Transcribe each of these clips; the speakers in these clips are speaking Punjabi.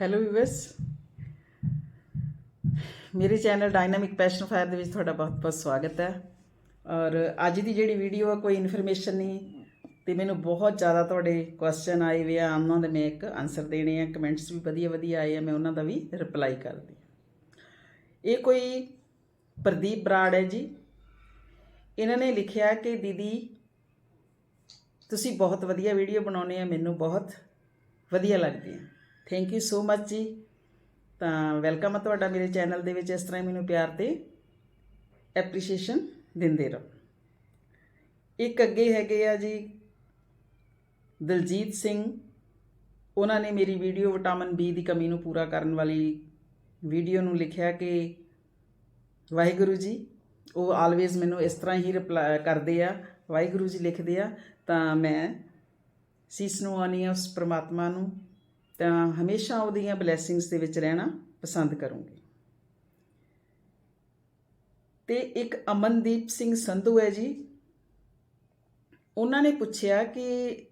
ਹੈਲੋ ਵੀਵਰਸ ਮੇਰੇ ਚੈਨਲ ਡਾਇਨਾਮਿਕ ਪੈਸ਼ਨ ਫਾਇਰ ਦੇ ਵਿੱਚ ਤੁਹਾਡਾ ਬਹੁਤ-ਬਹੁਤ ਸਵਾਗਤ ਹੈ ਔਰ ਅੱਜ ਦੀ ਜਿਹੜੀ ਵੀਡੀਓ ਆ ਕੋਈ ਇਨਫੋਰਮੇਸ਼ਨ ਨਹੀਂ ਤੇ ਮੈਨੂੰ ਬਹੁਤ ਜ਼ਿਆਦਾ ਤੁਹਾਡੇ ਕੁਐਸਚਨ ਆਏ ਵੇ ਆ ਉਹਨਾਂ ਦੇ ਮੈਂ ਇੱਕ ਆਨਸਰ ਦੇਣੇ ਆ ਕਮੈਂਟਸ ਵੀ ਵਧੀਆ ਵਧੀਆ ਆਏ ਆ ਮੈਂ ਉਹਨਾਂ ਦਾ ਵੀ ਰਿਪਲਾਈ ਕਰਦੀ ਇਹ ਕੋਈ ਪ੍ਰਦੀਪ ਬਰਾੜ ਹੈ ਜੀ ਇਹਨਾਂ ਨੇ ਲਿਖਿਆ ਕਿ ਦੀਦੀ ਤੁਸੀਂ ਬਹੁਤ ਵਧੀਆ ਵੀਡੀਓ ਬਣਾਉਂਦੇ ਆ ਮੈਨੂੰ ਬਹੁਤ ਵਧੀਆ ਲੱਗਦੀ ਹੈ ਥੈਂਕ ਯੂ ਸੋ ਮੱਚ ਜੀ। ਤਾਂ ਵੈਲਕਮ ਆ ਤੁਹਾਡਾ ਮੇਰੇ ਚੈਨਲ ਦੇ ਵਿੱਚ। ਇਸ ਤਰ੍ਹਾਂ ਹੀ ਮੈਨੂੰ ਪਿਆਰ ਤੇ ਐਪਰੀਸ਼ੀਏਸ਼ਨ ਦਿੰਦੇ ਰਹੋ। ਇੱਕ ਅੱਗੇ ਹੈਗੇ ਆ ਜੀ ਦਲਜੀਤ ਸਿੰਘ। ਉਹਨਾਂ ਨੇ ਮੇਰੀ ਵੀਡੀਓ ਵਿਟਾਮਿਨ ਬੀ ਦੀ ਕਮੀ ਨੂੰ ਪੂਰਾ ਕਰਨ ਵਾਲੀ ਵੀਡੀਓ ਨੂੰ ਲਿਖਿਆ ਕਿ ਵਾਹਿਗੁਰੂ ਜੀ, ਉਹ ਆਲਵੇਜ਼ ਮੈਨੂੰ ਇਸ ਤਰ੍ਹਾਂ ਹੀ ਰਿਪਲਾਈ ਕਰਦੇ ਆ। ਵਾਹਿਗੁਰੂ ਜੀ ਲਿਖਦੇ ਆ। ਤਾਂ ਮੈਂ ਸੀਸ ਨੂੰ ਆਨੀ ਉਸ ਪ੍ਰਮਾਤਮਾ ਨੂੰ। ਤਾਂ ਹਮੇਸ਼ਾ ਉਹਦੀਆਂ ਬਲੇਸਿੰਗਸ ਦੇ ਵਿੱਚ ਰਹਿਣਾ ਪਸੰਦ ਕਰੂੰਗੀ। ਤੇ ਇੱਕ ਅਮਨਦੀਪ ਸਿੰਘ ਸੰਧੂ ਹੈ ਜੀ। ਉਹਨਾਂ ਨੇ ਪੁੱਛਿਆ ਕਿ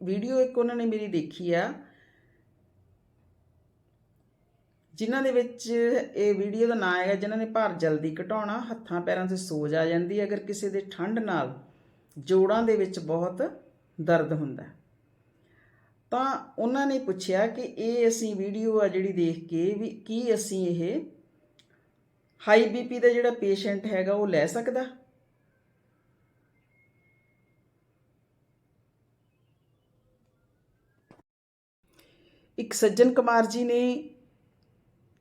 ਵੀਡੀਓ ਇੱਕ ਉਹਨਾਂ ਨੇ ਮੇਰੀ ਦੇਖੀ ਆ, ਜਿਨ੍ਹਾਂ ਦੇ ਵਿੱਚ ਇਹ ਵੀਡੀਓ ਦਾ ਨਾਮ ਹੈਗਾ, ਜਿਨ੍ਹਾਂ ਨੇ ਭਾਰ ਜਲਦੀ ਘਟਾਉਣਾ, ਹੱਥਾਂ ਪੈਰਾਂ ਤੇ ਸੋਜ ਆ ਜਾਂਦੀ ਅਗਰ ਕਿਸੇ ਦੇ ਠੰਡ ਨਾਲ ਜੋੜਾਂ ਦੇ ਵਿੱਚ ਬਹੁਤ ਦਰਦ ਹੁੰਦਾ ਤਾਂ ਉਹਨਾਂ ਨੇ ਪੁੱਛਿਆ ਕਿ ਇਹ ਅਸੀਂ ਵੀਡੀਓ ਆ ਜਿਹੜੀ ਦੇਖ ਕੇ ਵੀ ਕੀ ਅਸੀਂ ਇਹ ਹਾਈ ਬੀਪੀ ਦਾ ਜਿਹੜਾ ਪੇਸ਼ੈਂਟ ਹੈਗਾ ਉਹ ਲੈ ਸਕਦਾ? ਇੱਕ ਸੱਜਣ ਕੁਮਾਰ ਜੀ ਨੇ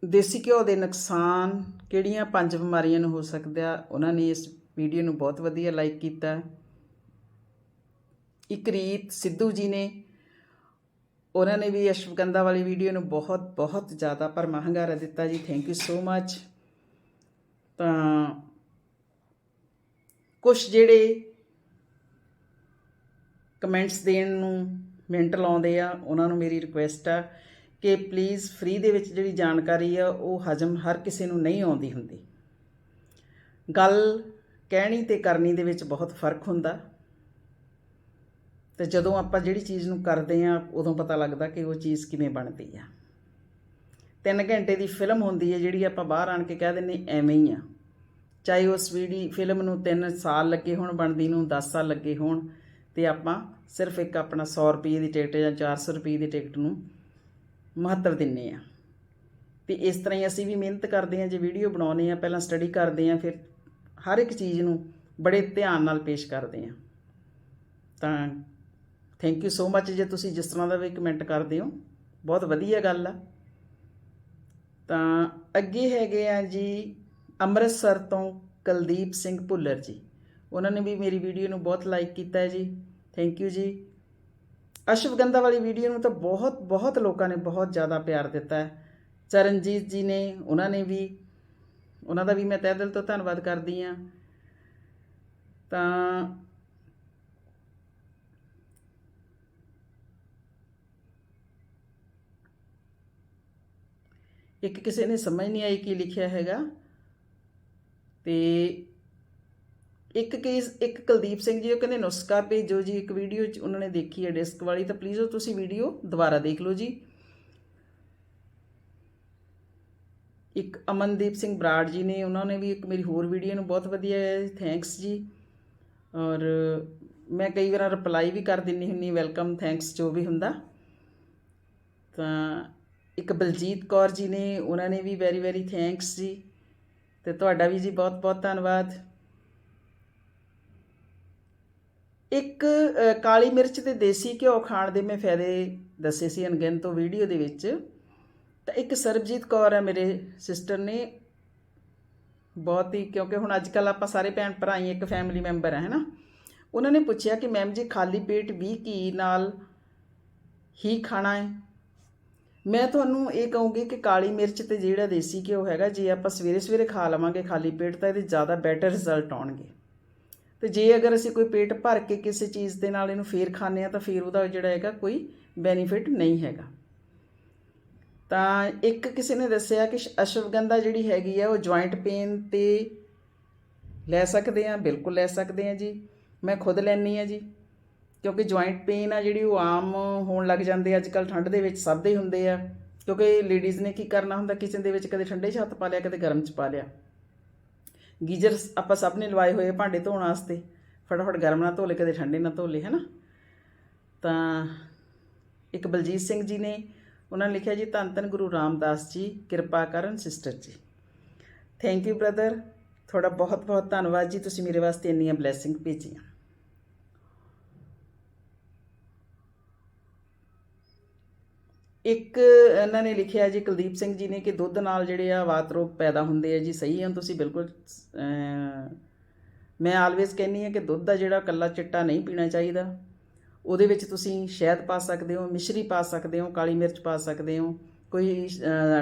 ਦੇਸੀ ਘਿਓ ਦੇ ਨੁਕਸਾਨ ਕਿਹੜੀਆਂ ਪੰਜ ਬਿਮਾਰੀਆਂ ਨੂੰ ਹੋ ਸਕਦਾ ਉਹਨਾਂ ਨੇ ਇਸ ਵੀਡੀਓ ਨੂੰ ਬਹੁਤ ਵਧੀਆ ਲਾਈਕ ਕੀਤਾ। ਇੱਕ ਰੀਤ ਸਿੱਧੂ ਜੀ ਨੇ ਉਹਨਾਂ ਨੇ ਵੀ ਅਸ਼ਵਗੰਧਾ ਵਾਲੀ ਵੀਡੀਓ ਨੂੰ ਬਹੁਤ ਬਹੁਤ ਜ਼ਿਆਦਾ ਪਰ ਮਹੰਗਾਰਾ ਦਿੱਤਾ ਜੀ। ਥੈਂਕ ਯੂ ਸੋ ਮੱਚ ਤਾਂ ਕੁਝ ਜਿਹੜੇ ਕਮੈਂਟਸ ਦੇਣ ਨੂੰ ਮਿੰਟ ਲਾਉਂਦੇ ਆ, ਉਹਨਾਂ ਨੂੰ ਮੇਰੀ ਰਿਕੁਐਸਟ ਆ ਕਿ ਪਲੀਜ਼ ਫ੍ਰੀ ਦੇ ਵਿੱਚ ਜਿਹੜੀ ਜਾਣਕਾਰੀ ਆ, ਉਹ ਹਜਮ ਹਰ ਕਿਸੇ ਨੂੰ ਨਹੀਂ ਆਉਂਦੀ ਹੁੰਦੀ। ਗੱਲ ਕਹਿਣੀ ਤੇ ਕਰਨੀ ਦੇ ਵਿੱਚ ਬਹੁਤ ਫ਼ਰਕ ਹੁੰਦਾ। ਤੇ ਜਦੋਂ ਆਪਾਂ ਜਿਹੜੀ ਚੀਜ਼ ਨੂੰ ਕਰਦੇ ਆ ਉਦੋਂ ਪਤਾ ਲੱਗਦਾ ਕਿ ਉਹ ਚੀਜ਼ ਕਿਵੇਂ ਬਣਦੀ ਆ। 3 ਘੰਟੇ ਦੀ ਫਿਲਮ ਹੁੰਦੀ ਹੈ, ਜਿਹੜੀ ਆਪਾਂ ਬਾਹਰ ਆਣ ਕੇ ਕਹਿ ਦਿੰਨੇ ਐਵੇਂ ਹੀ ਆ। ਚਾਹੇ ਉਸ ਵੀਡੀ ਫਿਲਮ ਨੂੰ 3 ਸਾਲ ਲੱਗੇ ਹੋਣ, ਬਣਦੀ ਨੂੰ 10 ਸਾਲ ਲੱਗੇ ਹੋਣ, ਤੇ ਆਪਾਂ ਸਿਰਫ ਇੱਕ ਆਪਣਾ 100 ਰੁਪਏ ਦੀ ਟਿਕਟ ਜਾਂ 400 ਰੁਪਏ ਦੀ ਟਿਕਟ ਨੂੰ ਮਹੱਤਵ ਦਿੰਨੇ ਆ। ਤੇ ਇਸ ਤਰ੍ਹਾਂ ਹੀ ਅਸੀਂ ਵੀ ਮਿਹਨਤ ਕਰਦੇ ਆ ਜੇ ਵੀਡੀਓ ਬਣਾਉਨੇ ਆ ਪਹਿਲਾਂ ਸਟੱਡੀ ਕਰਦੇ ਆ ਫਿਰ ਹਰ ਇੱਕ ਚੀਜ਼ ਨੂੰ ਬੜੇ ਧਿਆਨ ਨਾਲ ਪੇਸ਼ ਕਰਦੇ ਆ ਤਾਂ ਥੈਂਕ ਯੂ ਸੋ ਮੱਚ ਜੇ ਤੁਸੀਂ ਜਿਸ ਤਰ੍ਹਾਂ ਦਾ ਵੀ ਕਮੈਂਟ ਕਰਦੇ ਹੋ, ਬਹੁਤ ਵਧੀਆ ਗੱਲ ਆ। ਤਾਂ ਅੱਗੇ ਹੈਗੇ ਆ ਜੀ ਅੰਮ੍ਰਿਤਸਰ ਤੋਂ ਕੁਲਦੀਪ ਸਿੰਘ ਭੁੱਲਰ ਜੀ। ਉਹਨਾਂ ਨੇ ਵੀ ਮੇਰੀ ਵੀਡੀਓ ਨੂੰ ਬਹੁਤ ਲਾਈਕ ਕੀਤਾ ਹੈ ਜੀ। ਥੈਂਕ ਯੂ ਜੀ। ਅਸ਼ਵਗੰਧਾ ਵਾਲੀ ਵੀਡੀਓ ਨੂੰ ਤਾਂ ਬਹੁਤ ਬਹੁਤ ਲੋਕਾਂ ਨੇ ਬਹੁਤ ਜ਼ਿਆਦਾ ਪਿਆਰ ਦਿੱਤਾ। ਹੈ ਚਰਨਜੀਤ ਜੀ ਨੇ, ਉਹਨਾਂ ਨੇ ਵੀ। ਉਹਨਾਂ ਦਾ ਵੀ ਮੈਂ ਤਹਿ ਦਿਲ ਤੋਂ ਧੰਨਵਾਦ ਕਰਦੀ ਆ ਤਾਂ ਇੱਕ ਕਿਸੇ ਨੇ ਸਮਝ ਨਹੀਂ ਆਈ ਕੀ ਲਿਖਿਆ ਹੈਗਾ। ਤੇ ਇੱਕ ਕੇਸ ਇੱਕ ਕੁਲਦੀਪ ਸਿੰਘ ਜੀ, ਉਹ ਕਹਿੰਦੇ ਨੁਸਖਾ ਭੇਜੋ ਜੀ, ਇੱਕ ਵੀਡੀਓ ਚ ਉਹਨਾਂ ਨੇ ਦੇਖੀ ਹੈ ਡਿਸਕ ਵਾਲੀ, ਤਾਂ ਪਲੀਜ਼ ਉਹ ਤੁਸੀਂ ਵੀਡੀਓ ਦੁਬਾਰਾ ਦੇਖ ਲਓ ਜੀ। ਇੱਕ ਅਮਨਦੀਪ ਸਿੰਘ ਬਰਾੜ ਜੀ ਨੇ, ਉਹਨਾਂ ਨੇ ਵੀ ਇੱਕ ਮੇਰੀ ਹੋਰ ਵੀਡੀਓ ਨੂੰ ਬਹੁਤ ਵਧੀਆ ਹੈ ਥੈਂਕਸ ਜੀ। ਔਰ ਮੈਂ ਕਈ ਵਾਰ ਰਿਪਲਾਈ ਵੀ ਕਰ ਦਿੰਨੀ ਹੁੰਨੀ ਵੈਲਕਮ ਥੈਂਕਸ ਜੋ ਵੀ ਹੁੰਦਾ। ਤਾਂ ਇੱਕ ਬਲਜੀਤ ਕੌਰ ਜੀ ਨੇ, ਉਹਨਾਂ ਨੇ ਵੀ ਵੈਰੀ ਵੈਰੀ ਥੈਂਕਸ ਜੀ। ਤੇ ਤੁਹਾਡਾ ਵੀ ਜੀ ਬਹੁਤ ਬਹੁਤ ਧੰਨਵਾਦ। ਇੱਕ ਕਾਲੀ ਮਿਰਚ ਤੇ ਦੇਸੀ ਘਿਓ ਖਾਣ ਦੇ ਮੈਂ ਫਾਇਦੇ ਦੱਸੇ ਸੀ ਅਨਗਿਨ ਤੋਂ ਵੀਡੀਓ ਦੇ ਵਿੱਚ। ਤਾਂ ਇੱਕ ਸਰਬਜੀਤ ਕੌਰ ਹੈ ਮੇਰੇ ਸਿਸਟਰ ਨੇ। ਬਹੁਤ ਹੀ, ਕਿਉਂਕਿ ਹੁਣ ਅੱਜ ਕੱਲ ਆਪਾਂ ਸਾਰੇ ਭੈਣ ਭਰਾ ਹੀ ਇੱਕ ਫੈਮਿਲੀ ਮੈਂਬਰ ਹੈ ਹੈਨਾ। ਉਹਨਾਂ ਨੇ ਪੁੱਛਿਆ ਕਿ ਮੈਮ ਜੀ, ਖਾਲੀ ਪੇਟ ਵੀ ਘੀ ਨਾਲ ਹੀ ਖਾਣਾ ਹੈ? ਮੈਂ ਤੁਹਾਨੂੰ ਇਹ ਕਹੂੰਗੀ ਕਿ ਕਾਲੀ ਮਿਰਚ ਤੇ ਜਿਹੜਾ ਦੇਸੀ ਘਿਓ ਹੈਗਾ, ਜੇ ਆਪਾਂ ਸਵੇਰੇ ਸਵੇਰੇ ਖਾ ਲਵਾਂਗੇ ਖਾਲੀ ਪੇਟ, ਤਾਂ ਇਹਦੇ ਜ਼ਿਆਦਾ ਬੈਟਰ ਰਿਜ਼ਲਟ ਆਉਣਗੇ। ਤੇ ਜੇ ਅਗਰ ਅਸੀਂ ਕੋਈ ਪੇਟ ਭਰ ਕੇ ਕਿਸੇ ਚੀਜ਼ ਦੇ ਨਾਲ ਇਹਨੂੰ ਫੇਰ ਖਾਂਦੇ ਆ ਤਾਂ ਫੇਰ ਉਹਦਾ ਜਿਹੜਾ ਹੈਗਾ ਕੋਈ ਬੈਨੀਫਿਟ ਨਹੀਂ ਹੈਗਾ। ਤਾਂ ਇੱਕ ਕਿਸੇ ਨੇ ਦੱਸਿਆ ਕਿ ਅਸ਼ਵਗੰਧਾ ਜਿਹੜੀ ਹੈਗੀ ਆ, ਉਹ ਜੁਆਇੰਟ ਪੇਨ ਤੇ ਲੈ ਸਕਦੇ ਆ ਬਿਲਕੁਲ ਲੈ ਸਕਦੇ ਆ ਜੀ। ਮੈਂ ਖੁਦ ਲੈਣੀ ਆ ਜੀ। ਕਿਉਂਕਿ ਜੁਆਇੰਟ ਪੇਨ ਆ ਜਿਹੜੀ ਉਹ ਆਮ ਹੋਣ ਲੱਗ ਜਾਂਦੇ ਆ ਅੱਜ ਕੱਲ ਠੰਡ ਦੇ ਵਿੱਚ ਸਭ ਦੇ ਹੁੰਦੇ ਆ। ਕਿਉਂਕਿ ਲੇਡੀਜ਼ ਨੇ ਕੀ ਕਰਨਾ ਹੁੰਦਾ ਕਿਚਨ ਦੇ ਵਿੱਚ ਕਦੇ ਠੰਡੇ 'ਚ ਹੱਥ ਪਾ ਲਿਆ, ਕਦੇ ਗਰਮ 'ਚ ਪਾ ਲਿਆ। ਗੀਜ਼ਰ ਆਪਾਂ ਸਭ ਨੇ ਲਵਾਏ ਹੋਏ ਭਾਂਡੇ ਧੋਣ ਵਾਸਤੇ। ਫਟਾਫਟ ਗਰਮ ਨਾਲ ਧੋ ਲਏ, ਕਦੇ ਠੰਡੇ ਨਾਲ ਧੋ ਲਏ ਹੈ ਨਾ ਤਾਂ ਇੱਕ ਬਲਜੀਤ ਸਿੰਘ ਜੀ ਨੇ ਉਹਨਾਂ ਨੇ ਲਿਖਿਆ ਜੀ, ਧੰਨ ਧੰਨ ਗੁਰੂ ਰਾਮਦਾਸ ਜੀ, ਕਿਰਪਾ ਕਰਨ ਸਿਸਟਰ ਜੀ। ਥੈਂਕ ਯੂ ਬ੍ਰਦਰ ਤੁਹਾਡਾ ਬਹੁਤ ਬਹੁਤ ਧੰਨਵਾਦ ਜੀ, ਤੁਸੀਂ ਮੇਰੇ ਵਾਸਤੇ ਇੰਨੀਆਂ ਬਲੇਸਿੰਗ ਭੇਜੀਆਂ। ਇੱਕ ਇਹਨਾਂ ਨੇ ਲਿਖਿਆ ਜੀ ਕੁਲਦੀਪ ਸਿੰਘ ਜੀ ਨੇ ਕਿ ਦੁੱਧ ਨਾਲ ਜਿਹੜੇ ਆ ਵਾਤ ਰੋਗ ਪੈਦਾ ਹੁੰਦੇ ਆ ਜੀ, ਸਹੀ ਹਨ ਤੁਸੀਂ ਬਿਲਕੁਲ ਮੈਂ ਆਲਵੇਸ ਕਹਿੰਨੀ ਆ ਕਿ ਦੁੱਧ ਦਾ ਜਿਹੜਾ ਕੱਲਾ ਚਿੱਟਾ ਨਹੀਂ ਪੀਣਾ ਚਾਹੀਦਾ, ਉਹਦੇ ਵਿੱਚ ਤੁਸੀਂ ਸ਼ਹਿਦ ਪਾ ਸਕਦੇ ਹੋ, ਮਿਸ਼ਰੀ ਪਾ ਸਕਦੇ ਹੋ, ਕਾਲੀ ਮਿਰਚ ਪਾ ਸਕਦੇ ਹੋ, ਕੋਈ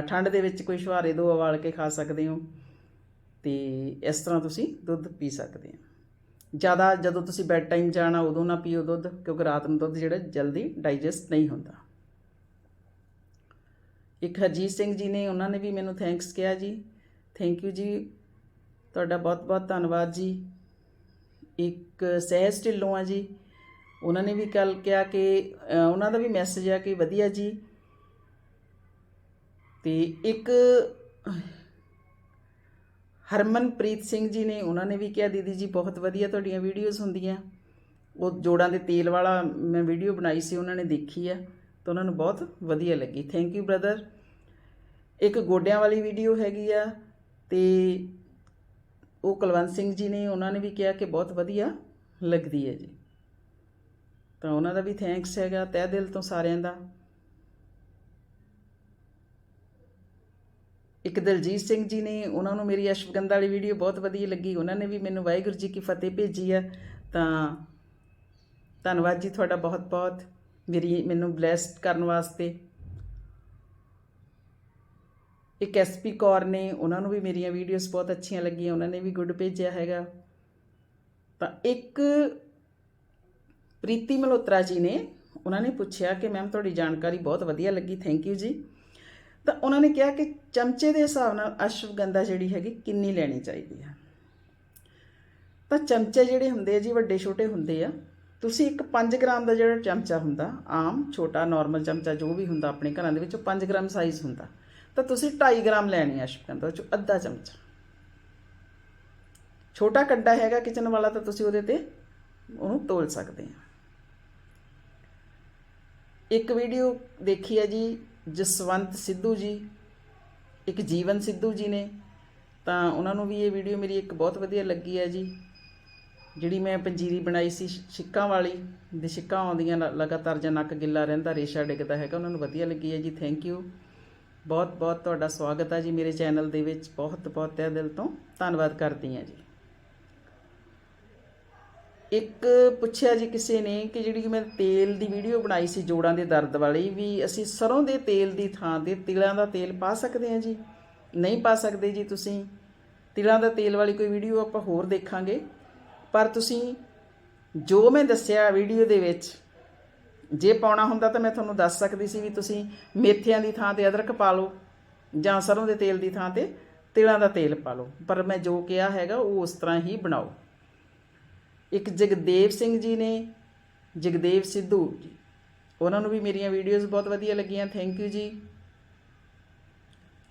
ਠੰਡ ਦੇ ਵਿੱਚ ਕੋਈ ਸ਼ੁਹਾਰੇ ਦੋ ਉਬਾਲ ਕੇ ਖਾ ਸਕਦੇ ਹੋ, ਤੇ ਇਸ ਤਰ੍ਹਾਂ ਤੁਸੀਂ ਦੁੱਧ ਪੀ ਸਕਦੇ ਹੋ। ਜ਼ਿਆਦਾ ਜਦੋਂ ਤੁਸੀਂ ਬੈੱਡ ਟਾਈਮ ਜਾਣਾ, ਉਦੋਂ ਨਾ ਪੀਓ ਦੁੱਧ, ਕਿਉਂਕਿ ਰਾਤ ਨੂੰ ਦੁੱਧ ਜਿਹੜਾ ਜਲਦੀ ਡਾਈਜੈਸਟ ਨਹੀਂ ਹੁੰਦਾ। ਇੱਕ ਹਰਜੀਤ ਸਿੰਘ ਜੀ ਨੇ, ਉਹਨਾਂ ਨੇ ਵੀ ਮੈਨੂੰ ਥੈਂਕਸ ਕਿਹਾ ਜੀ। ਥੈਂਕ ਯੂ ਜੀ। ਤੁਹਾਡਾ ਬਹੁਤ ਬਹੁਤ ਧੰਨਵਾਦ ਜੀ। ਇੱਕ ਸਹਿਜ ਢਿੱਲੋਂ ਆ ਜੀ। ਉਹਨਾਂ ਨੇ ਵੀ ਕੱਲ ਕਿਹਾ ਕਿ ਉਹਨਾਂ ਦਾ ਵੀ ਮੈਸੇਜ ਆ ਕਿ ਵਧੀਆ ਜੀ। ਤੇ ਇੱਕ ਹਰਮਨਪ੍ਰੀਤ ਸਿੰਘ ਜੀ ਨੇ, ਉਹਨਾਂ ਨੇ ਵੀ ਕਿਹਾ, ਦੀਦੀ ਜੀ, ਬਹੁਤ ਵਧੀਆ ਤੁਹਾਡੀਆਂ ਵੀਡੀਓਜ਼ ਹੁੰਦੀਆਂ। ਉਹ ਜੋੜਾਂ ਦੇ ਤੇਲ ਵਾਲਾ ਮੈਂ ਵੀਡੀਓ ਬਣਾਈ ਸੀ, ਉਹਨਾਂ ਨੇ ਦੇਖੀ ਆ। ਤਾਂ ਉਹਨਾਂ ਨੂੰ ਬਹੁਤ ਵਧੀਆ ਲੱਗੀ। ਥੈਂਕ ਯੂ ਬ੍ਰਦਰ ਇੱਕ ਗੋਡਿਆਂ ਵਾਲੀ ਵੀਡੀਓ ਹੈਗੀ ਆ ਤੇ ਉਹ ਕੁਲਵੰਤ ਸਿੰਘ ਜੀ ਨੇ, ਉਹਨਾਂ ਨੇ ਵੀ ਕਿਹਾ ਕਿ ਬਹੁਤ ਵਧੀਆ ਲੱਗਦੀ ਹੈ ਜੀ। ਤਾਂ ਉਹਨਾਂ ਦਾ ਵੀ ਥੈਂਕਸ ਹੈਗਾ। ਤਹਿ ਦਿਲ ਤੋਂ ਸਾਰਿਆਂ ਦਾ। ਇੱਕ ਦਲਜੀਤ ਸਿੰਘ ਜੀ ਨੇ, ਉਹਨਾਂ ਨੂੰ ਮੇਰੀ ਅਸ਼ਵਗੰਧਾ ਵਾਲੀ ਵੀਡੀਓ ਬਹੁਤ ਵਧੀਆ ਲੱਗੀ। ਉਹਨਾਂ ਨੇ ਵੀ ਮੈਨੂੰ ਵਾਹਿਗੁਰੂ ਜੀ ਕੀ ਫਤਿਹ ਭੇਜੀ ਆ। ਤਾਂ ਧੰਨਵਾਦ ਜੀ ਤੁਹਾਡਾ ਬਹੁਤ ਬਹੁਤ ਮੇਰੀ ਮੈਨੂੰ ਬਲੈਸਡ ਕਰਨ ਵਾਸਤੇ। ਇੱਕ ਐਸਪੀ ਕੌਰ ਨੇ ਉਹਨਾਂ ਨੂੰ ਵੀ ਮੇਰੀਆਂ ਵੀਡੀਓਜ਼ ਬਹੁਤ ਅੱਛੀਆਂ ਲੱਗੀਆਂ, ਉਹਨਾਂ ਨੇ ਵੀ ਗੁੱਡ ਭੇਜਿਆ ਹੈਗਾ। ਤਾਂ ਇੱਕ ਪ੍ਰੀਤੀ ਮਲਹੋਤਰਾ ਜੀ ਨੇ ਉਹਨਾਂ ਨੇ ਪੁੱਛਿਆ ਕਿ ਮੈਮ ਤੁਹਾਡੀ ਜਾਣਕਾਰੀ ਬਹੁਤ ਵਧੀਆ ਲੱਗੀ ਥੈਂਕ ਯੂ ਜੀ। ਤਾਂ ਉਹਨਾਂ ਨੇ ਕਿਹਾ ਕਿ ਚਮਚੇ ਦੇ ਹਿਸਾਬ ਨਾਲ ਅਸ਼ਵਗੰਧਾ ਜਿਹੜੀ ਹੈਗੀ ਕਿੰਨੀ ਲੈਣੀ ਚਾਹੀਦੀ ਹੈ ਤਾਂ ਚਮਚੇ ਜਿਹੜੇ ਹੁੰਦੇ ਆ ਜੀ, ਵੱਡੇ ਛੋਟੇ ਹੁੰਦੇ ਆ ਤੁਸੀਂ ਇੱਕ 5 ਗ੍ਰਾਮ ਦਾ ਜਿਹੜਾ ਚਮਚਾ ਹੁੰਦਾ, ਆਮ, ਛੋਟਾ ਨਾਰਮਲ ਚਮਚਾ, ਜੋ ਵੀ ਹੁੰਦਾ ਆਪਣੇ ਘਰਾਂ ਦੇ ਵਿੱਚ ਉਹ 5 ਗ੍ਰਾਮ ਸਾਈਜ਼ ਹੁੰਦਾ। ਤਾਂ ਤੁਸੀਂ 2.5 ਗ੍ਰਾਮ ਲੈਣੀ ਆ ਅਸ਼ਵਗੰਧਾ ਉਹ 'ਚੋਂ ਅੱਧਾ ਚਮਚਾ। ਛੋਟਾ ਕੱਡਾ ਹੈਗਾ ਕਿਚਨ ਵਾਲਾ, ਤਾਂ ਤੁਸੀਂ ਉਹਦੇ ਤੇ ਉਹਨੂੰ ਤੋਲ ਸਕਦੇ ਆ ਇੱਕ ਵੀਡੀਓ ਦੇਖੀ ਹੈ ਜੀ, ਜਸਵੰਤ ਸਿੱਧੂ ਜੀ, ਇੱਕ ਜੀਵਨ ਸਿੱਧੂ ਜੀ ਨੇ। ਤਾਂ ਉਹਨਾਂ ਨੂੰ ਵੀ ਇਹ ਵੀਡੀਓ ਮੇਰੀ ਇੱਕ ਬਹੁਤ ਵਧੀਆ ਲੱਗੀ ਹੈ ਜੀ। ਜਿਹੜੀ ਮੈਂ ਪੰਜੀਰੀ ਬਣਾਈ ਸੀ ਛ- ਛਿੱਕਾਂ ਵਾਲੀ ਦੇ ਛਿੱਕਾਂ ਆਉਂਦੀਆਂ ਲਗਾਤਾਰ ਜਾਂ ਨੱਕ ਗਿੱਲਾ ਰਹਿੰਦਾ, ਰੇਸ਼ਾ ਡਿੱਗਦਾ ਹੈਗਾ, ਉਹਨਾਂ ਨੂੰ ਵਧੀਆ ਲੱਗੀ ਹੈ ਜੀ ਥੈਂਕ ਯੂ ਬਹੁਤ ਬਹੁਤ ਤੁਹਾਡਾ ਸਵਾਗਤ ਹੈ ਜੀ ਮੇਰੇ ਚੈਨਲ ਦੇ ਵਿੱਚ, ਬਹੁਤ ਬਹੁਤ ਤਹਿ ਦਿਲ ਤੋਂ ਧੰਨਵਾਦ ਕਰਦੀ ਹਾਂ ਜੀ। ਇੱਕ ਪੁੱਛਿਆ ਜੀ ਕਿਸੇ ਨੇ ਕਿ ਜਿਹੜੀ ਮੈਂ ਤੇਲ ਦੀ ਵੀਡੀਓ ਬਣਾਈ ਸੀ ਜੋੜਾਂ ਦੇ ਦਰਦ ਵਾਲੀ, ਵੀ ਅਸੀਂ ਸਰੋਂ ਦੇ ਤੇਲ ਦੀ ਥਾਂ ਤੇ ਤਿਲਾਂ ਦਾ ਤੇਲ ਪਾ ਸਕਦੇ ਹਾਂ ਜੀ? ਨਹੀਂ ਪਾ ਸਕਦੇ ਜੀ ਤੁਸੀਂ। ਤਿਲਾਂ ਦਾ ਤੇਲ ਵਾਲੀ ਕੋਈ ਵੀਡੀਓ ਆਪਾਂ ਹੋਰ ਦੇਖਾਂਗੇ। ਪਰ ਤੁਸੀਂ ਜੋ ਮੈਂ ਦੱਸਿਆ ਵੀਡੀਓ ਦੇ ਵਿੱਚ, ਜੇ ਪਾਉਣਾ ਹੁੰਦਾ ਤਾਂ ਮੈਂ ਤੁਹਾਨੂੰ ਦੱਸ ਸਕਦੀ ਸੀ ਵੀ ਤੁਸੀਂ ਮੇਥਿਆਂ ਦੀ ਥਾਂ ਤੇ ਅਦਰਕ ਪਾ ਲਓ ਜਾਂ ਸਰੋਂ ਦੇ ਤੇਲ ਦੀ ਥਾਂ ਤੇ ਤਿਲਾਂ ਦਾ ਤੇਲ ਪਾ ਲਓ। ਪਰ ਮੈਂ ਜੋ ਕਿਹਾ ਹੈਗਾ, ਉਹ ਉਸ ਤਰ੍ਹਾਂ ਹੀ ਬਣਾਓ। ਇੱਕ ਜਗਦੇਵ ਸਿੰਘ ਜੀ ਨੇ, ਜਗਦੇਵ ਸਿੱਧੂ ਉਹਨਾਂ ਨੂੰ ਵੀ ਮੇਰੀਆਂ ਵੀਡੀਓਜ਼ ਬਹੁਤ ਵਧੀਆ ਲੱਗੀਆਂ ਥੈਂਕ ਯੂ ਜੀ।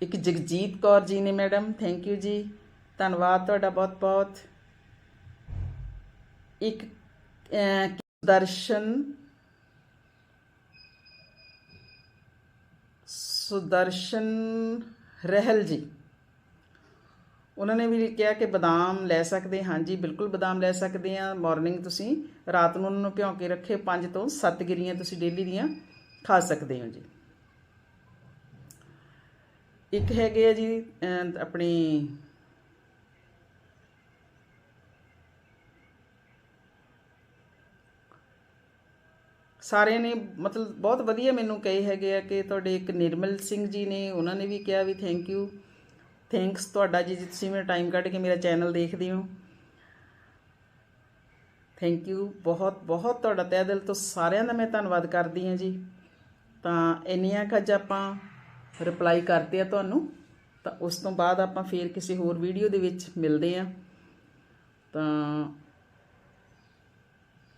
ਇੱਕ ਜਗਜੀਤ ਕੌਰ ਜੀ ਨੇ ਮੈਡਮ ਥੈਂਕ ਯੂ ਜੀ। ਧੰਨਵਾਦ ਤੁਹਾਡਾ ਬਹੁਤ ਬਹੁਤ ਇੱਕ ਅਹ, ਦਰਸ਼ਨ ਸੁਦਰਸ਼ਨ ਰਹਿਲ ਜੀ। ਉਹਨਾਂ ਨੇ ਵੀ ਕਿਹਾ ਕਿ ਬਦਾਮ ਲੈ ਸਕਦੇ ਹਾਂ ਜੀ ਬਿਲਕੁਲ ਬਦਾਮ ਲੈ ਸਕਦੇ ਆ ਮਾਰਨਿੰਗ ਤੁਸੀਂ ਰਾਤ ਨੂੰ ਉਹਨਾਂ ਨੂੰ ਭਿਉਂ ਕੇ ਰੱਖੇ 5 ਤੋਂ 7 ਗਿਰੀਆਂ ਤੁਸੀਂ ਡੇਲੀ ਦੀਆਂ ਖਾ ਸਕਦੇ ਹੋ ਜੀ। ਇੱਕ ਹੈਗੇ ਆ ਜੀ ਆਪਣੀ ਸਾਰਿਆਂ ਨੇ ਮਤਲਬ ਬਹੁਤ ਵਧੀਆ ਮੈਨੂੰ ਕਹੇ ਹੈਗੇ ਆ ਕਿ ਤੁਹਾਡੇ ਇੱਕ ਨਿਰਮਲ ਸਿੰਘ ਜੀ ਨੇ ਉਹਨਾਂ ਨੇ ਵੀ ਕਿਹਾ ਵੀ ਥੈਂਕ ਯੂ ਥੈਂਕਸ ਤੁਹਾਡਾ ਜੀ, ਜੇ ਤੁਸੀਂ ਮੇਰਾ ਟਾਈਮ ਕੱਢ ਕੇ ਮੇਰਾ ਚੈਨਲ ਦੇਖਦੇ ਹੋ। ਥੈਂਕ ਯੂ ਬਹੁਤ ਬਹੁਤ ਤੁਹਾਡਾ ਤਹਿ ਦਿਲ ਤੋਂ ਸਾਰਿਆਂ ਦਾ ਮੈਂ ਧੰਨਵਾਦ ਕਰਦੀ ਹਾਂ ਜੀ। ਤਾਂ ਇੰਨੀਆਂ ਕੁ ਅੱਜ ਆਪਾਂ ਰਿਪਲਾਈ ਕਰਦੇ ਆ ਤੁਹਾਨੂੰ, ਤਾਂ ਉਸ ਤੋਂ ਬਾਅਦ ਆਪਾਂ ਫੇਰ ਕਿਸੇ ਹੋਰ ਵੀਡੀਓ ਦੇ ਵਿੱਚ ਮਿਲਦੇ ਆ ਤਾਂ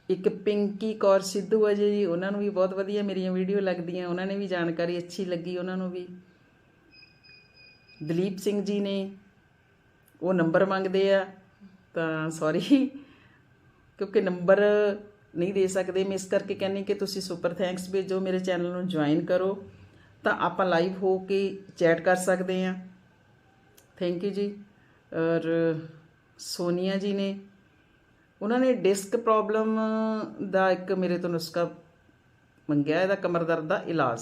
ਇੱਕ ਪਿੰਕੀ ਕੌਰ ਸਿੱਧੂ ਹੈ ਜੀ, ਉਹਨਾਂ ਨੂੰ ਵੀ ਬਹੁਤ ਵਧੀਆ ਮੇਰੀਆਂ ਵੀਡੀਓ ਲੱਗਦੀਆਂ, ਉਹਨਾਂ ਨੇ ਵੀ ਜਾਣਕਾਰੀ ਅੱਛੀ ਲੱਗੀ ਉਹਨਾਂ ਨੂੰ ਵੀ। ਦਲੀਪ ਸਿੰਘ ਜੀ ਨੇ, ਉਹ ਨੰਬਰ ਮੰਗਦੇ ਆ, ਤਾਂ ਸੌਰੀ ਕਿਉਂਕਿ ਨੰਬਰ ਨਹੀਂ ਦੇ ਸਕਦੇ, ਮੈਂ ਇਸ ਕਰਕੇ ਕਹਿੰਨੀ ਕਿ ਤੁਸੀਂ ਸੁਪਰ ਥੈਂਕਸ ਭੇਜੋ, ਮੇਰੇ ਚੈਨਲ ਨੂੰ ਜੁਆਇਨ ਕਰੋ, ਤਾਂ ਆਪਾਂ ਲਾਈਵ ਹੋ ਕੇ ਚੈਟ ਕਰ ਸਕਦੇ ਹਾਂ ਥੈਂਕ ਯੂ ਜੀ। ਔਰ ਸੋਨੀਆ ਜੀ ਨੇ ਉਹਨਾਂ ਨੇ ਡਿਸਕ ਪ੍ਰੋਬਲਮ ਦਾ ਇੱਕ ਮੇਰੇ ਤੋਂ ਨੁਸਖਾ ਮੰਗਿਆ, ਇਹਦਾ ਕਮਰ ਦਰਦ ਦਾ ਇਲਾਜ।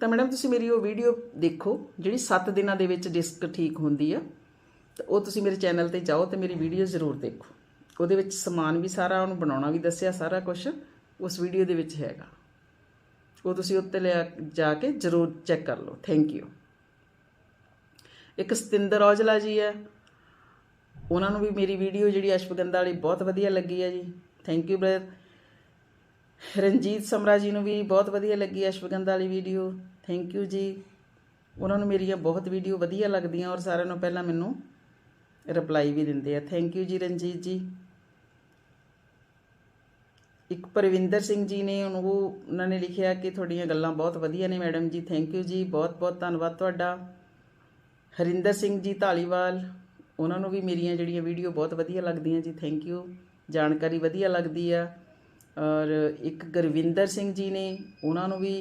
ਤਾਂ ਮੈਡਮ, ਤੁਸੀਂ ਮੇਰੀ ਉਹ ਵੀਡੀਓ ਦੇਖੋ, ਜਿਹੜੀ 7 ਦਿਨਾਂ ਦੇ ਵਿੱਚ ਡਿਸਕ ਠੀਕ ਹੁੰਦੀ ਆ, ਤਾਂ ਉਹ ਤੁਸੀਂ ਮੇਰੇ ਚੈਨਲ ਤੇ ਜਾਓ ਤੇ ਮੇਰੀ ਵੀਡੀਓ ਜ਼ਰੂਰ ਦੇਖੋ। ਉਹਦੇ ਵਿੱਚ ਸਮਾਨ ਵੀ ਸਾਰਾ, ਉਹਨੂੰ ਬਣਾਉਣਾ ਵੀ ਦੱਸਿਆ ਸਾਰਾ ਕੁਝ ਉਸ ਵੀਡੀਓ ਦੇ ਵਿੱਚ ਹੈਗਾ। ਉਹ ਤੁਸੀਂ ਉੱਤੇ ਲਿਆ ਜਾ ਕੇ ਜ਼ਰੂਰ ਚੈੱਕ ਕਰ ਲਓ। Thank you. ਇੱਕ ਸਤਿੰਦਰ ਔਜਲਾ ਜੀ ਹੈ। ਉਹਨਾਂ ਨੂੰ ਵੀ ਮੇਰੀ ਵੀਡੀਓ ਜਿਹੜੀ ਅਸ਼ਵਗੰਧਾ ਵਾਲੀ ਬਹੁਤ ਵਧੀਆ ਲੱਗੀ ਹੈ ਜੀ। Thank you brother Ranjit Samra ji ਨੂੰ ਵੀ ਬਹੁਤ ਵਧੀਆ ਲੱਗੀ ਅਸ਼ਵਗੰਧਾ ਵਾਲੀ ਵੀਡੀਓ ਥੈਂਕ ਯੂ ਜੀ। ਉਹਨਾਂ ਨੂੰ ਮੇਰੀਆਂ ਬਹੁਤ ਵੀਡੀਓ ਵਧੀਆ ਲੱਗਦੀਆਂ ਔਰ ਸਾਰਿਆਂ ਨੂੰ ਪਹਿਲਾਂ ਮੈਨੂੰ ਰਿਪਲਾਈ ਵੀ ਦਿੰਦੇ ਆ। ਥੈਂਕ ਯੂ ਜੀ ਰਣਜੀਤ ਜੀ। ਇੱਕ ਪਰਵਿੰਦਰ ਸਿੰਘ ਜੀ ਨੇ ਉਹਨੂੰ ਉਹਨਾਂ ਨੇ ਲਿਖਿਆ ਕਿ ਤੁਹਾਡੀਆਂ ਗੱਲਾਂ ਬਹੁਤ ਵਧੀਆ ਨੇ ਮੈਡਮ ਜੀ। ਥੈਂਕ ਯੂ ਜੀ। ਬਹੁਤ ਬਹੁਤ ਧੰਨਵਾਦ ਤੁਹਾਡਾ। ਹਰਿੰਦਰ ਸਿੰਘ ਜੀ ਢਾਲੀਵਾਲ ਉਹਨਾਂ ਨੂੰ ਵੀ ਮੇਰੀਆਂ ਜਿਹੜੀਆਂ ਵੀਡੀਓ ਬਹੁਤ ਵਧੀਆ ਲੱਗਦੀਆਂ ਜੀ ਥੈਂਕ ਯੂ ਜਾਣਕਾਰੀ ਵਧੀਆ ਲੱਗਦੀ ਆ। ਔਰ ਇੱਕ ਗੁਰਵਿੰਦਰ ਸਿੰਘ ਜੀ ਨੇ ਉਹਨਾਂ ਨੂੰ ਵੀ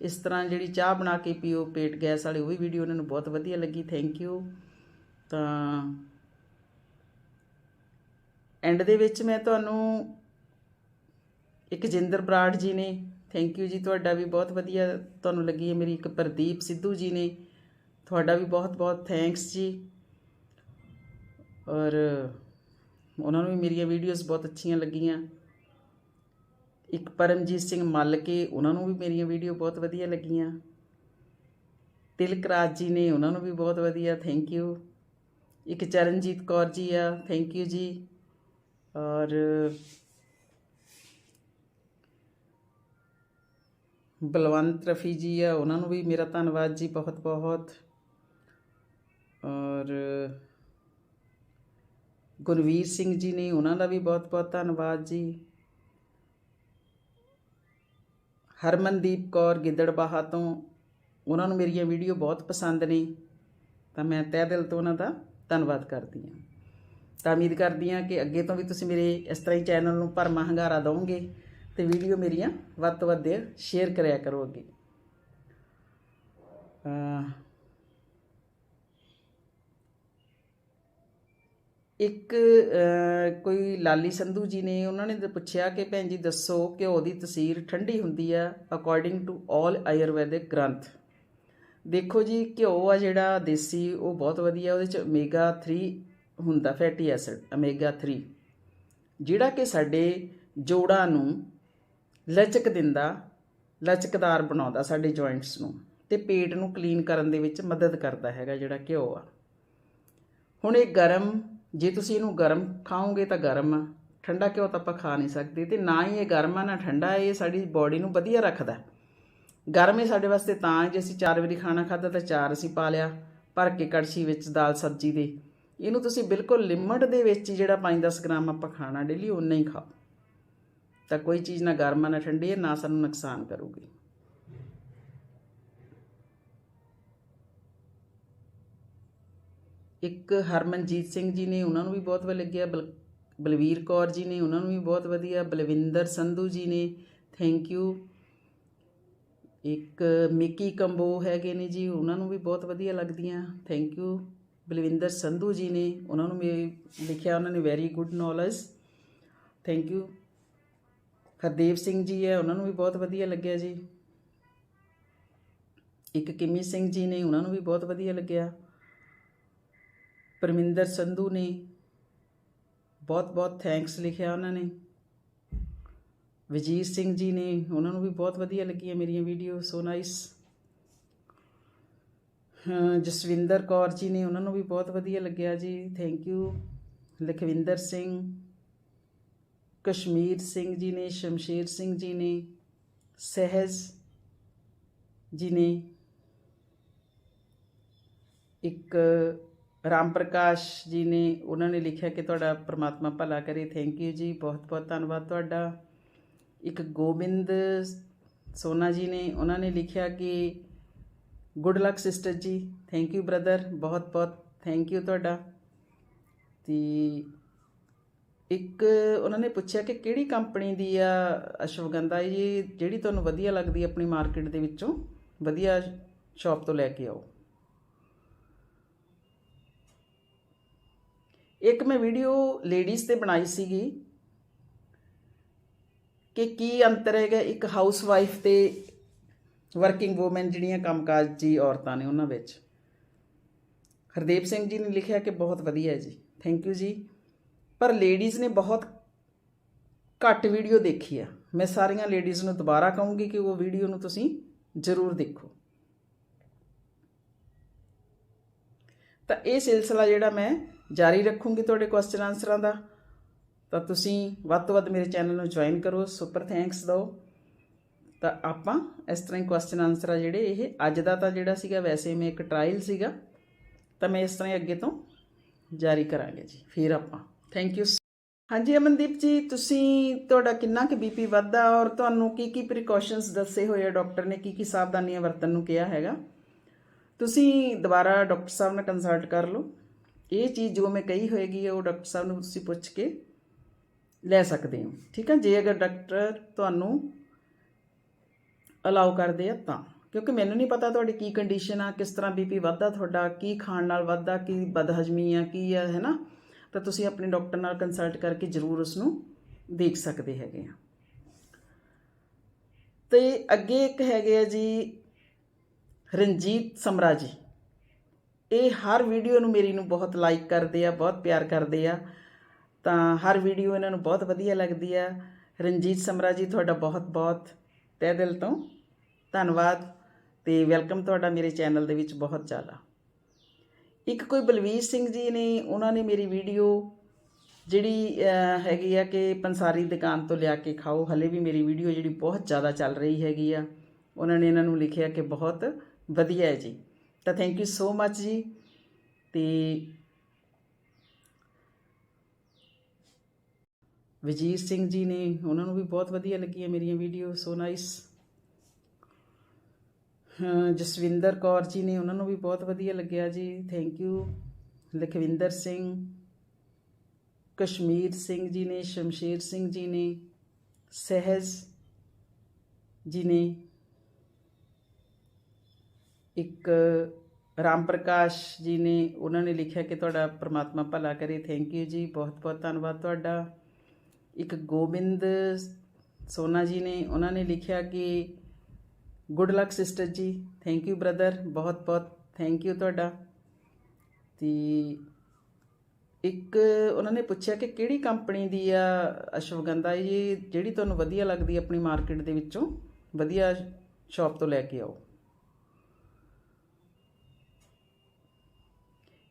ਇਸ ਤਰ੍ਹਾਂ ਜਿਹੜੀ ਚਾਹ ਬਣਾ ਕੇ ਪੀਓ, ਪੇਟ ਗੈਸ ਵਾਲੀ, ਉਹ ਵੀ ਵੀਡੀਓ ਉਹਨਾਂ ਨੂੰ ਬਹੁਤ ਵਧੀਆ ਲੱਗੀ ਥੈਂਕ ਯੂ ਤਾਂ ਐਂਡ ਦੇ ਵਿੱਚ ਮੈਂ ਤੁਹਾਨੂੰ ਇੱਕ ਜਿੰਦਰ ਬਰਾੜ ਜੀ ਨੇ ਥੈਂਕ ਯੂ ਜੀ, ਤੁਹਾਡਾ ਵੀ ਬਹੁਤ ਵਧੀਆ ਤੁਹਾਨੂੰ ਲੱਗੀ ਹੈ ਮੇਰੀ ਇੱਕ ਪ੍ਰਦੀਪ ਸਿੱਧੂ ਜੀ ਨੇ। ਤੁਹਾਡਾ ਵੀ ਬਹੁਤ ਬਹੁਤ ਥੈਂਕਸ ਜੀ। ਔਰ ਉਹਨਾਂ ਨੂੰ ਵੀ ਮੇਰੀਆਂ ਵੀਡੀਓਜ਼ ਬਹੁਤ ਅੱਛੀਆਂ ਲੱਗੀਆਂ। ਇੱਕ ਪਰਮਜੀਤ ਸਿੰਘ ਮੱਲ ਕੇ ਉਹਨਾਂ ਨੂੰ ਵੀ ਮੇਰੀਆਂ ਵੀਡੀਓ ਬਹੁਤ ਵਧੀਆ ਲੱਗੀਆਂ। ਤਿਲਕ ਰਾਜ ਜੀ ਨੇ ਉਹਨਾਂ ਨੂੰ ਵੀ ਬਹੁਤ ਵਧੀਆ ਥੈਂਕ ਯੂ ਇੱਕ ਚਰਨਜੀਤ ਕੌਰ ਜੀ ਆ ਥੈਂਕ ਯੂ ਜੀ। ਔਰ ਬਲਵੰਤ ਰਫੀ ਜੀ ਆ, ਉਹਨਾਂ ਨੂੰ ਵੀ ਮੇਰਾ ਧੰਨਵਾਦ ਜੀ ਬਹੁਤ ਬਹੁਤ ਔਰ ਗੁਰਵੀਰ ਸਿੰਘ ਜੀ ਨੇ ਉਹਨਾਂ ਦਾ ਵੀ ਬਹੁਤ ਬਹੁਤ ਧੰਨਵਾਦ ਜੀ। ਹਰਮਨਦੀਪ ਕੌਰ ਗਿੱਦੜਬਾਹਾ ਤੋਂ ਉਹਨਾਂ ਨੂੰ ਮੇਰੀਆਂ ਵੀਡੀਓ ਬਹੁਤ ਪਸੰਦ ਨੇ, ਤਾਂ ਮੈਂ ਤਹਿ ਦਿਲ ਤੋਂ ਉਹਨਾਂ ਦਾ ਧੰਨਵਾਦ ਕਰਦੀ ਹਾਂ। ਤਾਂ ਉਮੀਦ ਕਰਦੀ ਹਾਂ ਕਿ ਅੱਗੇ ਤੋਂ ਵੀ ਤੁਸੀਂ ਮੇਰੇ ਇਸ ਤਰ੍ਹਾਂ ਹੀ ਚੈਨਲ ਨੂੰ ਭਰਮਾ ਹੰਗਾਰਾ ਦਿਓਗੇ ਤੇ ਵੀਡੀਓ ਮੇਰੀਆਂ ਵੱਧ ਤੋਂ ਵੱਧ ਸ਼ੇਅਰ ਕਰਿਆ ਕਰੋ ਅੱਗੇ ਇੱਕ ਕੋਈ ਲਾਲੀ ਸੰਧੂ ਜੀ ਨੇ ਉਹਨਾਂ ਨੇ ਪੁੱਛਿਆ ਕਿ ਭੈਣ ਜੀ ਦੱਸੋ ਘਿਓ ਦੀ ਤਸੀਰ ਠੰਡੀ ਹੁੰਦੀ ਆ ਅਕੋਰਡਿੰਗ ਟੂ ਆਲ ਆਯੁਰਵੈਦਿਕ ਗ੍ਰੰਥ। ਦੇਖੋ ਜੀ, ਘਿਓ ਆ ਜਿਹੜਾ ਦੇਸੀ, ਉਹ ਬਹੁਤ ਵਧੀਆ, ਉਹਦੇ ਚ ਓਮੇਗਾ 3 ਹੁੰਦਾ ਫੈਟੀ ਐਸਿਡ ਓਮੇਗਾ 3 ਜਿਹੜਾ ਕਿ ਸਾਡੇ ਜੋੜਾਂ ਨੂੰ ਲਚਕ ਦਿੰਦਾ, ਲਚਕਦਾਰ ਬਣਾਉਂਦਾ ਸਾਡੇ ਜੁਆਇੰਟਸ ਨੂੰ, ਤੇ ਪੇਟ ਨੂੰ ਕਲੀਨ ਕਰਨ ਦੇ ਵਿੱਚ ਮਦਦ ਕਰਦਾ ਹੈਗਾ ਜਿਹੜਾ ਘਿਓ ਆ। ਹੁਣ ਇਹ ਗਰਮ ਜੇ ਤੁਸੀਂ ਇਹਨੂੰ ਗਰਮ ਖਾਓਗੇ ਤਾਂ ਗਰਮ ਆ। ਠੰਡਾ ਘਿਓ ਤਾਂ ਆਪਾਂ ਖਾ ਨਹੀਂ ਸਕਦੇ ਤੇ ਨਾ ਹੀ ਇਹ ਗਰਮ ਆ, ਨਾ ਠੰਡਾ, ਇਹ ਸਾਡੀ ਬਾਡੀ ਨੂੰ ਵਧੀਆ ਰੱਖਦਾ। ਗਰਮ ਇਹ ਸਾਡੇ ਵਾਸਤੇ ਤਾਂ ਜੇ ਅਸੀਂ ਚਾਰ ਵਾਰੀ ਖਾਣਾ ਖਾਦਾ ਤਾਂ ਚਾਰ ਅਸੀਂ ਪਾ ਲਿਆ, ਭਰ ਕੇ ਕੜਛੀ ਵਿੱਚ ਦਾਲ ਸਬਜ਼ੀ ਦੇ। ਇਹਨੂੰ ਤੁਸੀਂ ਬਿਲਕੁਲ ਲਿਮਟ ਦੇ ਵਿੱਚ ਹੀ ਜਿਹੜਾ 5-10 ਗ੍ਰਾਮ ਆਪਾਂ ਖਾਣਾ ਡੇਲੀ ਉਨਾ ਹੀ ਖਾਓ। ਤਾਂ ਕੋਈ ਚੀਜ਼ ਨਾ ਗਰਮ ਆ, ਨਾ ਠੰਡੀ ਹੈ ਨਾ ਸਾਨੂੰ ਨੁਕਸਾਨ ਕਰੂਗੀ। ਇੱਕ ਹਰਮਨਜੀਤ ਸਿੰਘ ਜੀ ਨੇ ਉਹਨਾਂ ਨੂੰ ਵੀ ਬਹੁਤ ਵਧੀਆ ਲੱਗਿਆ, ਬਲ- ਬਲਵੀਰ ਕੌਰ ਜੀ ਨੇ ਉਹਨਾਂ ਨੂੰ ਵੀ ਬਹੁਤ ਵਧੀਆ, ਬਲਵਿੰਦਰ ਸੰਧੂ ਜੀ ਨੇ ਥੈਂਕ ਯੂ ਇੱਕ ਮਿੱਕੀ ਕੰਬੋ ਹੈਗੇ ਨੇ ਜੀ, ਉਹਨਾਂ ਨੂੰ ਵੀ ਬਹੁਤ ਵਧੀਆ ਲੱਗਦੀਆਂ ਥੈਂਕ ਯੂ ਬਲਵਿੰਦਰ ਸੰਧੂ ਜੀ ਨੇ ਉਹਨਾਂ ਨੂੰ ਵੀ ਲਿਖਿਆ, ਉਹਨਾਂ ਨੇ very good knowledge thank you Hardev Singh ji ਹੈ, ਉਹਨਾਂ ਨੂੰ ਵੀ ਬਹੁਤ ਵਧੀਆ ਲੱਗਿਆ ਜੀ. ਇੱਕ ਕਿਮੀ ਸਿੰਘ ਜੀ ਨੇ, ਉਹਨਾਂ ਨੂੰ ਵੀ ਬਹੁਤ ਵਧੀਆ ਲੱਗਿਆ। ਪਰਮਿੰਦਰ ਸੰਧੂ ਨੇ ਬਹੁਤ ਬਹੁਤ ਥੈਂਕਸ ਲਿਖਿਆ ਉਹਨਾਂ ਨੇ। ਵਜੀਰ ਸਿੰਘ ਜੀ ਨੇ, ਉਹਨਾਂ ਨੂੰ ਵੀ ਬਹੁਤ ਵਧੀਆ ਲੱਗੀਆਂ ਮੇਰੀਆਂ video so nice Jaswinder Kaur ji ਨੇ ਉਹਨਾਂ ਨੂੰ ਵੀ ਬਹੁਤ ਵਧੀਆ ਲੱਗਿਆ ਜੀ ਥੈਂਕ ਯੂ ਲਖਵਿੰਦਰ ਸਿੰਘ, ਕਸ਼ਮੀਰ ਸਿੰਘ ਜੀ ਨੇ, ਸ਼ਮਸ਼ੀਰ ਸਿੰਘ ਜੀ ਨੇ, ਸਹਿਜ ਜੀ ਨੇ। ਇੱਕ ਰਾਮ ਪ੍ਰਕਾਸ਼ ਜੀ ਨੇ, ਉਹਨਾਂ ਨੇ ਲਿਖਿਆ ਕਿ ਤੁਹਾਡਾ ਪ੍ਰਮਾਤਮਾ ਭਲਾ ਕਰੇ। ਥੈਂਕ ਯੂ ਜੀ, ਬਹੁਤ ਬਹੁਤ ਧੰਨਵਾਦ ਤੁਹਾਡਾ। ਇੱਕ ਗੋਬਿੰਦ ਸੋਨਾ ਜੀ ਨੇ, ਉਹਨਾਂ ਨੇ ਲਿਖਿਆ ਕਿ good luck sister ji. Thank you brother ਬਹੁਤ ਬਹੁਤ ਥੈਂਕ ਯੂ ਤੁਹਾਡਾ। ਤੇ ਇੱਕ ਉਹਨਾਂ ਨੇ ਪੁੱਛਿਆ ਕਿ ਕਿਹੜੀ ਕੰਪਨੀ ਦੀ ਆ ਅਸ਼ਵਗੰਧਾ ਜੀ, ਜਿਹੜੀ ਤੁਹਾਨੂੰ ਵਧੀਆ ਲੱਗਦੀ ਆਪਣੀ ਮਾਰਕੀਟ ਦੇ ਵਿੱਚੋਂ? ਵਧੀਆ ਸ਼ਾਪ ਤੋਂ ਲੈ ਕੇ ਆਓ। ਇੱਕ ਮੈਂ ਵੀਡੀਓ ਲੇਡੀਜ਼ ਤੇ ਬਣਾਈ ਸੀਗੀ ਕਿ ਕੀ ਅੰਤਰ ਹੈਗਾ ਇੱਕ ਹਾਊਸ ਵਾਈਫ ਤੇ ਵਰਕਿੰਗ ਔਮਨ ਜਿਹੜੀਆਂ ਕੰਮਕਾਜੀ ਔਰਤਾਂ ਨੇ ਉਹਨਾਂ ਵਿੱਚ। ਹਰਦੇਵ ਸਿੰਘ ਜੀ ਨੇ ਲਿਖਿਆ ਕਿ ਬਹੁਤ ਵਧੀਆ ਹੈ ਜੀ। ਥੈਂਕ ਯੂ ਜੀ। ਪਰ ਲੇਡੀਜ਼ ਨੇ ਬਹੁਤ ਘੱਟ ਵੀਡੀਓ ਦੇਖੀ ਆ। ਮੈਂ ਸਾਰੀਆਂ ਲੇਡੀਜ਼ ਨੂੰ ਦੁਬਾਰਾ ਕਹੂੰਗੀ ਕਿ ਉਹ ਵੀਡੀਓ ਨੂੰ ਤੁਸੀਂ ਜ਼ਰੂਰ ਦੇਖੋ। ਤਾਂ ਇਹ ਸਿਲਸਿਲਾ ਜਿਹੜਾ ਮੈਂ ਜਾਰੀ ਰੱਖੂੰਗੀ ਤੁਹਾਡੇ ਕੁਐਸਚਨ ਆਨਸਰਾਂ ਦਾ। ਤਾਂ ਤੁਸੀਂ ਵੱਧ ਤੋਂ ਵੱਧ ਮੇਰੇ ਚੈਨਲ ਨੂੰ ਜੁਆਇਨ ਕਰੋ। ਸੁਪਰ ਥੈਂਕਸ ਦਿਓ ਤਾਂ ਆਪਾਂ ਇਸ ਤਰ੍ਹਾਂ ਹੀ ਕੁਐਸਚਨ ਆਨਸਰ ਆ ਜਿਹੜੇ ਇਹ, ਅੱਜ ਦਾ ਤਾਂ ਜਿਹੜਾ ਸੀਗਾ, ਵੈਸੇ ਮੈਂ ਇੱਕ ਟ੍ਰਾਇਲ ਸੀਗਾ। ਤਾਂ ਮੈਂ ਇਸ ਤਰ੍ਹਾਂ ਹੀ ਅੱਗੇ ਤੋਂ ਜਾਰੀ ਕਰਾਂਗੇ ਜੀ। ਫਿਰ ਆਪਾਂ। ਥੈਂਕ ਯੂ ਹਾਂਜੀ, ਅਮਨਦੀਪ ਜੀ, ਤੁਸੀਂ ਤੁਹਾਡਾ ਕਿੰਨਾ ਕੁ ਬੀਪੀ ਵੱਧਦਾ ਔਰ ਤੁਹਾਨੂੰ ਕੀ ਕੀ ਪ੍ਰੀਕਾਸ਼ਨਸ ਦੱਸੇ ਹੋਏ ਆ? ਡਾਕਟਰ ਨੇ ਕੀ ਕੀ ਸਾਵਧਾਨੀਆਂ ਵਰਤਣ ਨੂੰ ਕਿਹਾ ਹੈਗਾ? ਤੁਸੀਂ ਦੁਬਾਰਾ ਡਾਕਟਰ ਸਾਹਿਬ ਨਾਲ ਕੰਸਲਟ ਕਰ ਲਓ। ਇਹ ਚੀਜ਼ ਜੋ ਮੈਂ ਕਹੀ ਹੋਏਗੀ ਹੈ ਉਹ ਡਾਕਟਰ ਸਾਹਿਬ ਨੂੰ ਤੁਸੀਂ ਪੁੱਛ ਕੇ ਲੈ ਸਕਦੇ ਹੋ। ਠੀਕ ਹੈ ਜੇ ਅਗਰ ਡਾਕਟਰ ਤੁਹਾਨੂੰ ਅਲਾਉ ਕਰਦੇ ਆ ਤਾਂ। ਕਿਉਂਕਿ ਮੈਨੂੰ ਨਹੀਂ ਪਤਾ ਤੁਹਾਡੀ ਕੀ ਕੰਡੀਸ਼ਨ ਆ, ਕਿਸ ਤਰ੍ਹਾਂ ਬੀਪੀ ਵੱਧਦਾ ਤੁਹਾਡਾ, ਕੀ ਖਾਣ ਨਾਲ ਵੱਧਦਾ, ਕੀ ਬਦਹਜਮੀ ਆ, ਕੀ ਆ, ਹੈ ਨਾ? ਤਾਂ ਤੁਸੀਂ ਆਪਣੇ ਡਾਕਟਰ ਨਾਲ ਕੰਸਲਟ ਕਰਕੇ ਜ਼ਰੂਰ ਉਸ ਨੂੰ ਦੇਖ ਸਕਦੇ ਹੈਗੇ ਆ। ਤੇ ਅੱਗੇ ਇੱਕ ਹੈਗੇ ਆ ਜੀ ਰਣਜੀਤ ਸਮਰਾ ਜੀ ਇਹ ਹਰ ਵੀਡੀਓ ਨੂੰ ਮੇਰੀ ਨੂੰ ਬਹੁਤ ਲਾਈਕ ਕਰਦੇ ਆ, ਬਹੁਤ ਪਿਆਰ ਕਰਦੇ ਆ। ਤਾਂ ਹਰ ਵੀਡੀਓ ਇਹਨਾਂ ਨੂੰ ਬਹੁਤ ਵਧੀਆ ਲੱਗਦੀ ਆ। ਰਣਜੀਤ ਸਮਰਾ ਜੀ, ਤੁਹਾਡਾ ਬਹੁਤ ਬਹੁਤ ਤਹਿ ਦਿਲ ਤੋਂ ਧੰਨਵਾਦ ਤੇ ਵੈਲਕਮ ਤੁਹਾਡਾ ਮੇਰੇ ਚੈਨਲ ਦੇ ਵਿੱਚ ਬਹੁਤ ਜ਼ਿਆਦਾ। ਇੱਕ ਕੋਈ ਬਲਵੀਰ ਸਿੰਘ ਜੀ ਨੇ, ਉਹਨਾਂ ਨੇ ਮੇਰੀ ਵੀਡੀਓ ਜਿਹੜੀ ਹੈਗੀ ਆ ਕਿ ਪੰਸਾਰੀ ਦੁਕਾਨ ਤੋਂ ਲਿਆ ਕੇ ਖਾਓ, ਹਲੇ ਵੀ ਮੇਰੀ ਵੀਡੀਓ ਜਿਹੜੀ ਬਹੁਤ ਜ਼ਿਆਦਾ ਚੱਲ ਰਹੀ ਹੈਗੀ ਆ। ਉਹਨਾਂ ਨੇ ਇਹਨਾਂ ਨੂੰ ਲਿਖਿਆ ਕਿ ਬਹੁਤ ਵਧੀਆ ਹੈ ਜੀ। ਤਾਂ ਥੈਂਕ ਯੂ ਸੋ ਮੱਚ ਜੀ। ਤੇ ਵਜੀਰ ਸਿੰਘ ਜੀ ਨੇ, ਉਹਨਾਂ ਨੂੰ ਵੀ ਬਹੁਤ ਵਧੀਆ ਲੱਗੀਆਂ ਮੇਰੀਆਂ video so nice Jaswinder Kaur ji ਨੇ ਉਹਨਾਂ ਨੂੰ ਵੀ ਬਹੁਤ ਵਧੀਆ ਲੱਗਿਆ ਜੀ ਥੈਂਕ ਯੂ ਲਖਵਿੰਦਰ ਸਿੰਘ, ਕਸ਼ਮੀਰ ਸਿੰਘ ਜੀ ਨੇ, ਸ਼ਮਸ਼ੀਰ ਸਿੰਘ ਜੀ ਨੇ, ਸਹਿਜ ਜੀ ਨੇ ਇੱਕ ਰਾਮ ਪ੍ਰਕਾਸ਼ ਜੀ ਨੇ, ਉਹਨਾਂ ਨੇ ਲਿਖਿਆ ਕਿ ਤੁਹਾਡਾ ਪ੍ਰਮਾਤਮਾ ਭਲਾ ਕਰੇ। ਥੈਂਕ ਯੂ ਜੀ, ਬਹੁਤ ਬਹੁਤ ਧੰਨਵਾਦ ਤੁਹਾਡਾ। ਇੱਕ ਗੋਬਿੰਦ ਸੋਨਾ ਜੀ ਨੇ, ਉਹਨਾਂ ਨੇ ਲਿਖਿਆ ਕਿ good luck sister ji thank you brother ਬਹੁਤ ਬਹੁਤ ਥੈਂਕ ਯੂ ਤੁਹਾਡਾ। ਤੇ ਇੱਕ ਉਹਨਾਂ ਨੇ ਪੁੱਛਿਆ ਕਿ ਕਿਹੜੀ ਕੰਪਨੀ ਦੀ ਆ ਅਸ਼ਵਗੰਧਾ ਇਹ ਜਿਹੜੀ ਤੁਹਾਨੂੰ ਵਧੀਆ ਲੱਗਦੀ ਆਪਣੀ ਮਾਰਕੀਟ ਦੇ ਵਿੱਚੋਂ? ਵਧੀਆ ਸ਼ਾਪ ਤੋਂ ਲੈ ਕੇ ਆਓ।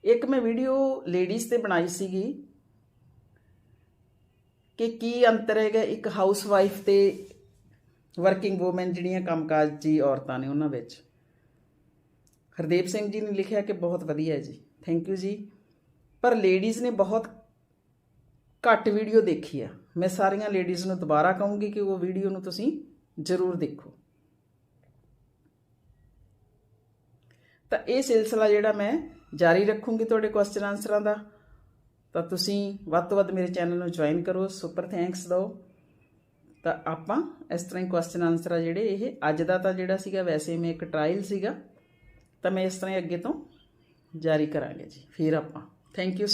ਇੱਕ ਮੈਂ ਵੀਡੀਓ ਲੇਡੀਜ਼ ਤੇ ਬਣਾਈ ਸੀਗੀ ਕਿ ਕੀ ਅੰਤਰ ਹੈਗਾ ਇੱਕ ਹਾਊਸ ਵਾਈਫ ਤੇ ਵਰਕਿੰਗ ਔਮਨ ਜਿਹੜੀਆਂ ਕੰਮਕਾਜੀ ਔਰਤਾਂ ਨੇ ਉਹਨਾਂ ਵਿੱਚ। ਹਰਦੇਵ ਸਿੰਘ ਜੀ ਨੇ ਲਿਖਿਆ ਕਿ ਬਹੁਤ ਵਧੀਆ ਹੈ ਜੀ। ਥੈਂਕ ਯੂ ਜੀ। ਪਰ ਲੇਡੀਜ਼ ਨੇ ਬਹੁਤ ਘੱਟ ਵੀਡੀਓ ਦੇਖੀ ਆ। ਮੈਂ ਸਾਰੀਆਂ ਲੇਡੀਜ਼ ਨੂੰ ਦੁਬਾਰਾ ਕਹੂੰਗੀ ਕਿ ਉਹ ਵੀਡੀਓ ਨੂੰ ਤੁਸੀਂ ਜ਼ਰੂਰ ਦੇਖੋ। ਤਾਂ ਇਹ ਸਿਲਸਿਲਾ ਜਿਹੜਾ ਮੈਂ ਜਾਰੀ ਰੱਖੂੰਗੀ ਤੁਹਾਡੇ ਕੁਐਸਚਨ ਆਨਸਰਾਂ ਦਾ। ਤਾਂ ਤੁਸੀਂ ਵੱਧ ਤੋਂ ਵੱਧ ਮੇਰੇ ਚੈਨਲ ਨੂੰ ਜੁਆਇਨ ਕਰੋ ਸੁਪਰ ਥੈਂਕਸ ਦਿਓ ਤਾਂ ਆਪਾਂ ਇਸ ਤਰ੍ਹਾਂ ਹੀ ਕੁਐਸਚਨ ਆਨਸਰ ਆ ਜਿਹੜੇ, ਇਹ ਅੱਜ ਦਾ ਤਾਂ ਜਿਹੜਾ ਸੀਗਾ, ਵੈਸੇ ਮੈਂ ਇੱਕ ਟ੍ਰਾਇਲ ਸੀਗਾ। ਤਾਂ ਮੈਂ ਇਸ ਤਰ੍ਹਾਂ ਹੀ ਅੱਗੇ ਤੋਂ ਜਾਰੀ ਕਰਾਂਗੇ ਜੀ। ਫਿਰ ਆਪਾਂ। Thank you